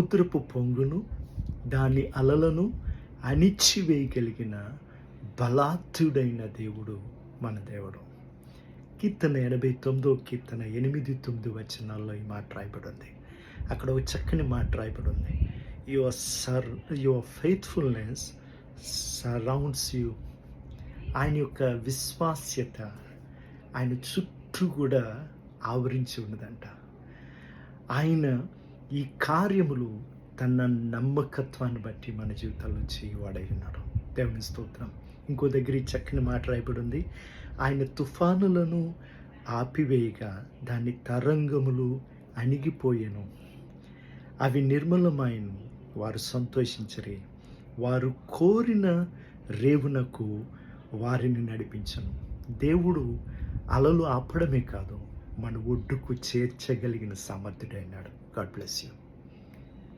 సముద్రపు పొంగును దాని అలలను అణిచివేయగలిగిన బలాత్తుడైన దేవుడు మన దేవుడు. కీర్తన ఎనభై తొమ్మిదో కీర్తన ఎనిమిది తొమ్మిది వచనాల్లో ఈ మాట రాయబడి ఉంది అక్కడ ఒక చక్కని మాట రాయబడి ఉంది your sir your faithfulness surrounds you ఆయన యొక్క విశ్వాస్యత ఆయన చుట్టూ కూడా ఆవరించి ఉన్నదంట. ఆయన ఈ కార్యములు తన నమ్మకత్వాన్ని బట్టి మన జీవితాల్లో చేయవాడై ఉన్నాడు దేవుని స్తోత్రం. ఇంకో దగ్గర ఈ చక్కని మాట రాయబడి ఉంది ఆయన తుఫానులను ఆపివేయగా దాని తరంగములు అణిగిపోయాను. అవి నిర్మలమాయను. వారు సంతోషించరే. వారు కోరిన రేవునకు వారిని నడిపించను. దేవుడు అలలు ఆపడమే కాదు మన ఒడ్డుకు చేర్చగలిగిన సమర్థుడైనాడు. God bless you